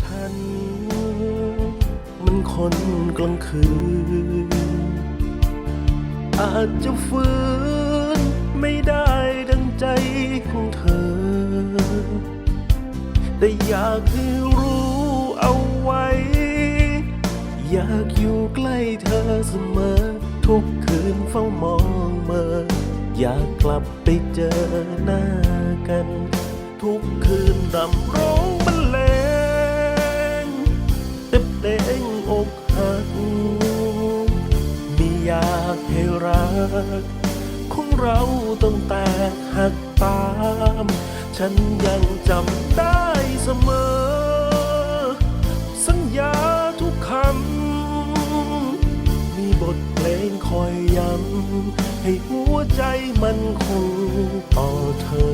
ฉัน มันคนกลางคืน อาจจะฟื้นไม่ได้ดังใจของเธอ แต่อยากให้รู้เอาไว้ อยากอยู่ใกล้เธอเสมอ ทุกคืนเฝ้ามองเมออยากกลับไปเจอหน้ากัน ทุกคืนรำ ให้รักของเราต้องแตกหักตาม ฉันยังจำได้เสมอ สัญญาทุกคำ มีบทเพลงคอยย้ำให้หัวใจมันคงต่อเธอ